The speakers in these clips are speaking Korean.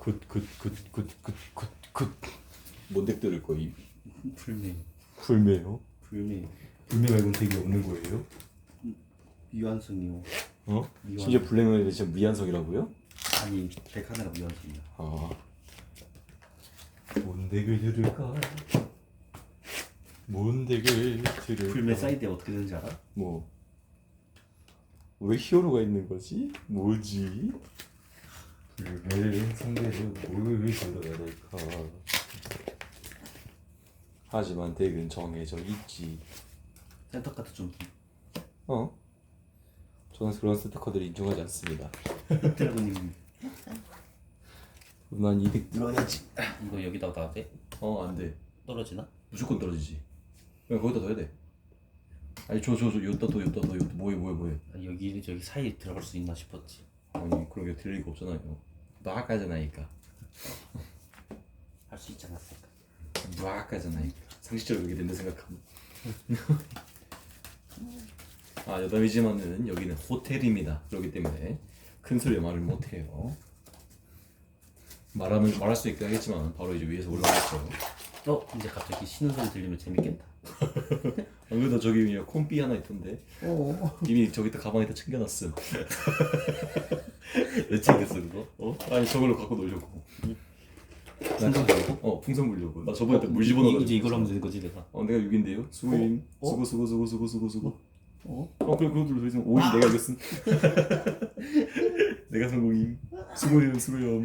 굿굿굿굿굿굿굿 뭔데 들을 거임? 불매 불매요? 불매 불매 말고는 되게 없는 거예요? 유한성이요 어? 미완. 심지어 불매는 지금 미완성이라고요? 아니 백하나가 유한성이야 아 뭔데글 들을까? 뭔데글 들을까? 불매 사이드에 어떻게 되는지 알아? 뭐? 왜 히어로가 있는 거지? 뭐지? 불매 상대를 뭘 들어야 될까? 하지만 덱은 정해져 있지. 센터 카드 좀 어? 저는 그런 스티커들을 인정하지 않습니다. 드라곤님 난 이득 늘어나지. 이거 여기다 놔도 돼? 어, 안 돼. 떨어지나? 무조건 떨어지지. 그냥 거기다 넣어야 돼. 아니, 저, 저, 저, 여기다 더, 여기다 더, 여기다 뭐해, 뭐해, 뭐해. 아니, 여기 저기 사이에 들어갈 수 있나 싶었지 아니, 그런 게될 리가 없잖아요. 너 아까잖아니까. 할 수 있지 않았을까 너 아까잖아니까. 상식적으로 그렇게 된다 생각하면. 아, 여담이지만은 여기는 호텔입니다. 그렇기 때문에 큰 소리에 말을 못해요. 말하면 말할 수 있게 하겠지만 바로 이제 위에서 올라가겠죠. 어? 이제 갑자기 신음 소리 들리면 재밌겠다 안 그래도 저기 위에 콤비 하나 있던데 어 이미 저기다 가방에다 챙겨놨음. 왜 챙겼어 그거? 어? 아니 저걸로 갖고 놀려고. 풍선 불고? 어 풍선 불려고. 나 저번에 물 집어넣어. 이제 이걸 하면 되는 거지 내가 어 내가 6인데요. 수고임. 어? 수고 수고 수고 수고 수고 수고. 어? 어 그래 더 이상 5인 내가 이겼음. 내가 성공임. 수고요 수고요.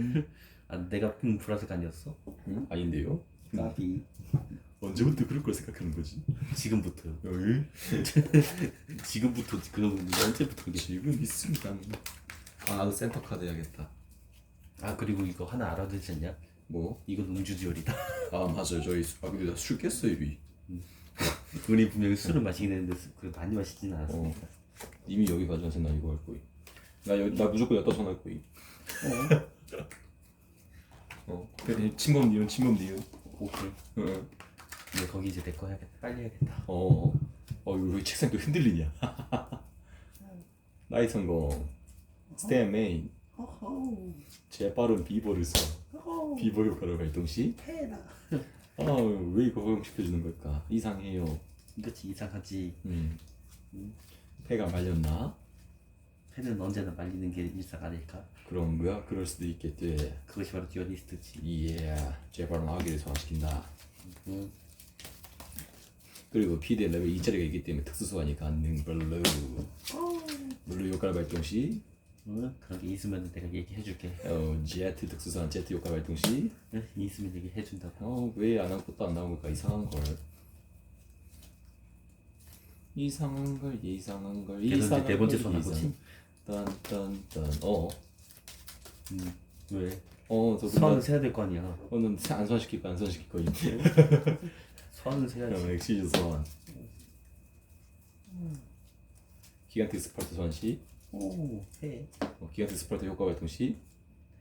아 내가 음, 보라색 아니었어? 응? 아닌데요? 나비 언제부터 그럴 걸 생각하는 거지? 지금부터요 어이? 지금부터 그러면 언제부터 그게 지금 있습니다. 아 나도 센터 카드 해야겠다. 아 그리고 이거 하나 알아야 되지 않냐? 뭐? 이건 음주지열이다 아 맞아요 저희 수- 아 근데 나술 깼어 이비. 우리 분명히 술을 마시긴 했는데 수- 그 많이 마시지는 어. 않았으니까 이미 여기 가져와서 나 이거 할 거임. 나, 여, 나 무조건 여기다 전할 거임. 어. 그래, 침범 니은, 침범 니은. 오케이 응. 이제 거기 이제 내 거 해야겠다 빨리 해야겠다 어. 어, 이거 왜 책상 또 흔들리냐? 나이 성공. 스탠 메인. 재빠른 비버를 써. 비버 효과를 발동 시. 아, 왜 이거 허용시켜주는 걸까? 이상해요. 이것이 이상하지 음. 폐가 말렸나? 팬은 언제나 말리는 게 일상 아닐까? 그런 거야? 그럴 수도 있겠지. 그것이 바로 듀얼리스트지 예, 재빠른 아기를 소환시킨다. 응. 그리고 레벨 2짜리가 있기 때문에 특수 소환이 가능. 블루. 블루 효과를 발동 시, 응? 그런 게 있으면 내가 얘기해줄게 어, 제트 특수 소환 제트 효과 발동 시, 응? 있으면 얘기해준다고 어, 왜안한 것도 안 나온 걸까? 이상한 걸. 이상한 걸, 이상한 걸, 그래서 이제 이상한 네 번째 이상한 거지? 딴딴딴. 어, 응. 왜? 어, 저 소환은 근데 세야 될 거 아니야 오늘 안 소환시킬 거안 소환시킬 거 있네. 소환은 세야지 그럼 엑시즈 소환. 기간틱 스파르타 소환 시, 오, 해. 어, 기간틱 스파르타 효과 발동 시.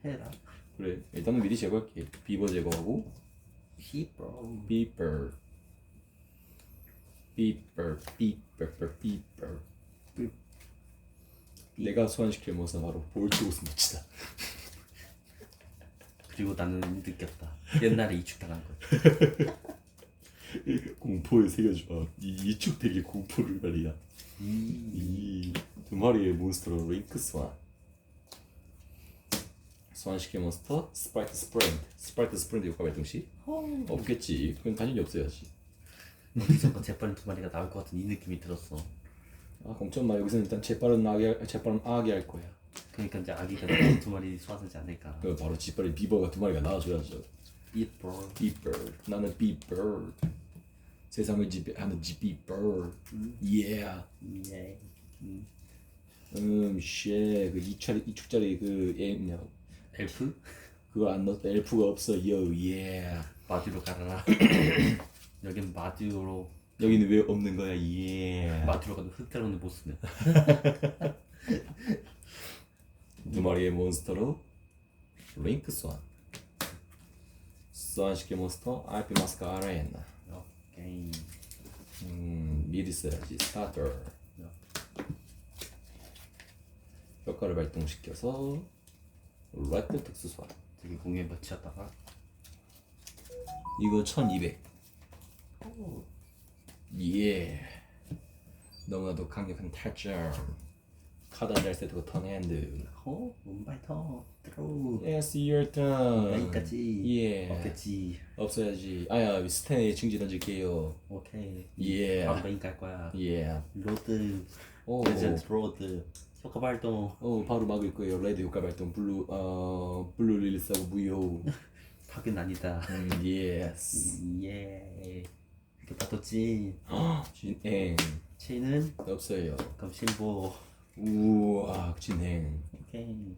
해라. 그래, 일단은 미리 제거할게. 비버 제거하고. 히브로. 비버 비버 비버 비버 내가 소환시킬 몬스터 바로 볼트오스 무치다 그리고 나는 느꼈다. 옛날에 이축당한 거. 공포에 새겨줘 이 이축 되게 공포를 관리야. 이두 마리의 몬스터로 링크 소환 소환시킬 몬스터 스프라이트 스프렌트 스프라이트 스프렌트 효과 발동 시 없겠지. 그건 당연히 없어야지. 어디선가 재빠른 두 마리가 나올 것 같은 이 느낌이 들었어. 아 걱정 마 여기서는 일단 재빠른 아기 할- 재빠른 아기 할 거야. 그러니까 이제 아기가 두 마리 소환하지 않을까. 그 바로 짓빠른 비버가 두 마리가 나와줘야죠. 히브로. 비버 나는 비버 세상을 지배하는 지비버 예 예. 음. 음, 쉣, 그 이축짜리 이축짜리 그 예, 뭐냐, 엘프? 그거 안 넣었다 엘프가 없어, 요, 예. 마듀로 갈아라. 여긴 마듀로 여기는 왜 없는 거야, 예. 마듀로 가도 흑드라운을 못 쓰네. 두 마리의 몬스터로 링크 소환. 소환시킬 몬스터 알피 마스크 아레나. 오케이. 음, 미리 써야지. 스타터. 효과를 발동시켜서 레드 특수 소환. 갑자기 공에 맞췄다가 이거 1200예 너무나도 강력한 탈절 카드 한달 세트고 턴 핸드 어? 문바이터 드로우 Yes, your turn. 여기까지. 예. 없겠지. 없어야지. 아야 스탠에 증지 던질게요. 오케이. 예. 메인 깔 거야. 예. 로드. 오, 레전드 로드. 효과 발동. 오 바로 막을 거예요. 레드 효과 발동. 블루 어 블루 릴리스하고 무효. 파괴는 아니다. 음 예스 예다 떴지. 진행 체인은? 없어요. 그럼 신보 우와 진행. 오케이.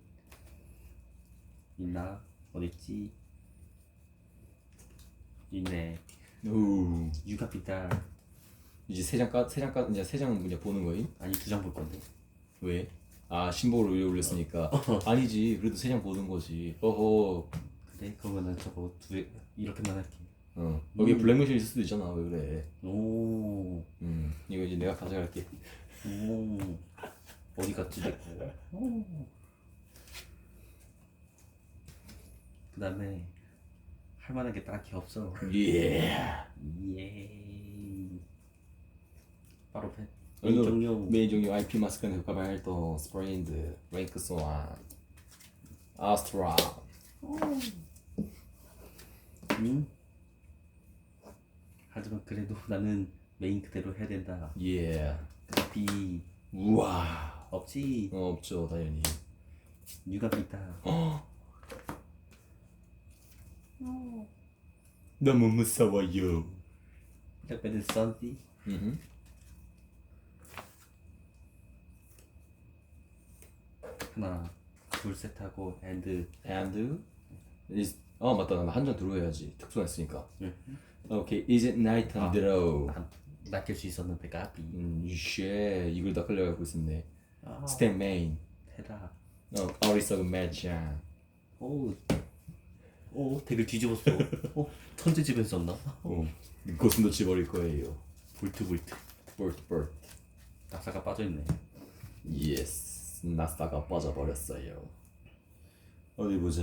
있나? 어딨지? 있네. 우. 유가피탈 이제 세장세장 이제 세장 이제 보는 거임? 아니 두 장 볼 건데. 왜? 아 신보를 위에 올렸으니까. 아니지. 그래도 세 장 보는 거지. 어허. 그래? 그러면 은 저거 두개 이렇게만 할게. 어. 여기 블랙머신 있을 수도 있잖아. 왜 그래? 오, 음. 이거 이제 내가 가져갈게. 오 어디 갔지. 그 다음에 할 만한 게 딱히 없어. 예. 예. 바로 펜 오늘 종료 메인 종류 IP 마스크는 발동 스프레인드 랭크 소환 아스트라 음? 하지만 그래도 나는 메인 그대로 해야 된다. 예. 비 우와 없지. 어, 없죠 당연히. 유가비 있다 너무 무서워요. 백배는 썬디 음 하나 둘 셋 하고 앤드 and? Is 어 맞다. 나한장 들어야지. 특수 했으니까. 응. 오케이 is it night? time 아. 난 낚일 수 있었는데 까비. 음, 쉐 이걸 다 끌려가고 있었네. 아, 스탠 메인. 테라 어, 어리석은 매장. 오, 오 덱을 뒤집었어 어 천재 집에 썼나? 어, 고슴도 집어릴 거예요. 볼트 볼트 볼트 볼트. 낙사가 빠져있네 예스. 나스다가 빠져버렸어요. 어디 보자.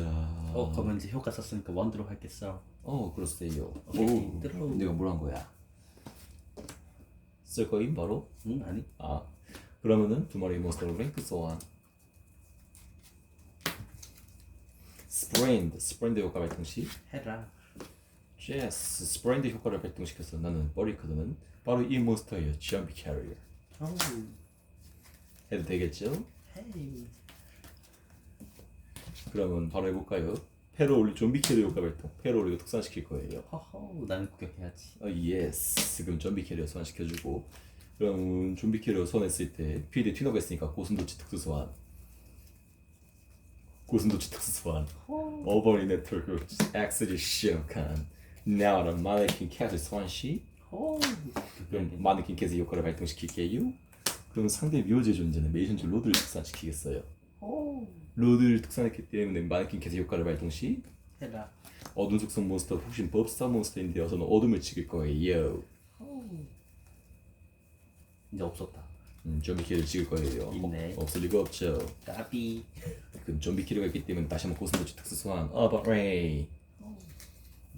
어 그러면 이제 효과 썼으니까 원드로 할겠어 어, 그렇세요. 오케이, 오, 들어. 내가 뭘 한 거야? 쓸 거임 바로? 응 아니 아, 그러면은 두 마리 몬스터로 랭크 소환. 스프레인드, 스프레인드 효과 발동 시. 해라. 예스 스프레인드 효과를 발동시켜서 나는 버리 카드는 바로 이 몬스터예요. 지암비 캐리어 오. 해도 되겠죠? 헤이. 그러면 바로 해볼까요? 패로 올리 좀비 캐리어 효과 발동. 패로 올리고 특산시킬 거예요. 허허. 나는 구경해야지. 어 예스 그럼 좀비 캐리어 소환시켜주고 그럼 좀비 캐리어 소환했을 때 필드에 튀너가 있으니까 고슴도치 특수 소환. 고슴도치 특수 소환. 오버리 네트워크 엑스를 시작한 나와라 마네킹 캐드 소환 시. 오 그럼 마네킹 캐스 효과를 발동시킬게요. 그럼 상대 묘지의 존재는 메이션즈 로드를 특산시키겠어요. 오 로드를 특산했기 때문에 마네킹 캐스 효과를 발동 시. 해라. 어둠 속성 몬스터 혹시 법사 몬스터인데요. 저는 어둠을 찍을 거예요. 오 이제 없었다 음, 좀비 키를 찍을 거예요. 있네. 어, 없을 리가 없죠. 까비 그럼 좀비 키가 있기 때문에 다시 한번 고스모치 특수 소환. 어버레이.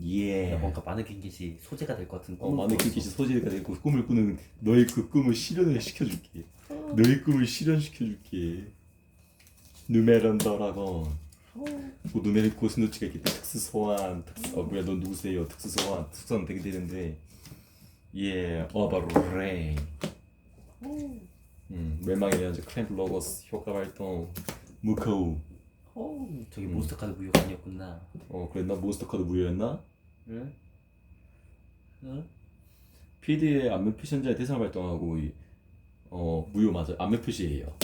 예. 야, 뭔가 많은 갱기시 소재가 될 것 같은 어, 마네킹 캐시 소재가 되고 꿈을 꾸는 너의 그 꿈을 실현을 시켜줄게. 너의 꿈을 실현시켜줄게. 누메런 더라곤. 뭐 고스노치가 있기 때문에 특수 소환 특수 어 뭐야 넌 누구세요 특수 소환 특수 소환 되게 되는데 예 어바레이 음 멸망의 연재 클램프 로고스 효과 발동 무코우. 오 저기 몬스터 카드 무효가 아니었구나. 어 그랬나? 몬스터 카드 무효였나? 응? 응? PD의 안면 표시현자의 대상 발동하고 이, 어 무효 맞아 안면 표시예요.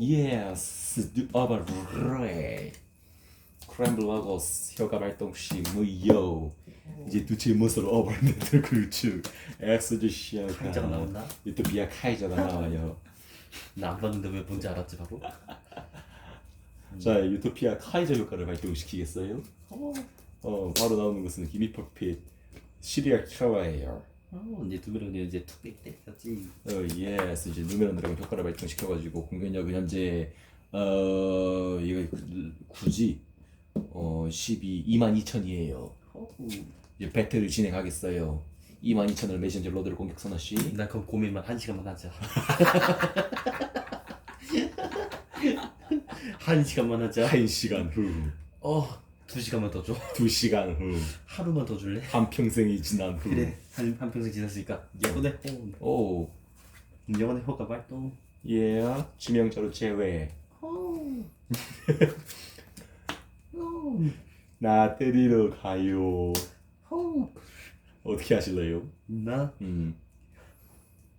예스 어바레이 클램프 로고스 효과 발동 시 무효 이제 두치의 모습으로 어버랜드 그렇죠 엑스지시아가 카이저가 나온다? 유토피아 카이저가 나와요 나 안 봤는데 왜 뭔지 알았지 바로? 자 유토피아 카이저 효과를 발동시키겠어요? 오어 바로 나오는 것은 기미퍼핏 시리얼 킬러예요 어, 이제 두 명은 이제 툭 뺏겼지 어 예스 이제 누메론 드래곤 효과를 발동시켜가지고 공격력은 현재 어 이거 구- 굳이 어어 12, 22,000이에요. 이제 배틀을 진행하겠어요. 22,000을 메신저 로드를 공격 선호 씨. 나 그럼 고민만 한 시간만 하자. 한 시간만 하자. 한 시간 후, 어, 두 시간만 더 줘. 두 시간 후, 하루만 더 줄래? 한 평생이 지난 후. 그래. 한, 한 평생 지났으니까 영혼의 호흡. 오, 영혼의 호흡 발동. 예, 지명자로 제외. 나 때리러 가요. 어떻게 하실래요? 나 음,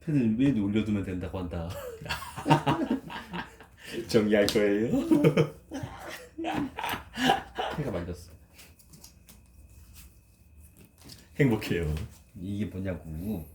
펜을 왜 올려두면 된다고 한다. 정리할 거예요. 해가 말렸어. 행복해요. 이게 뭐냐고.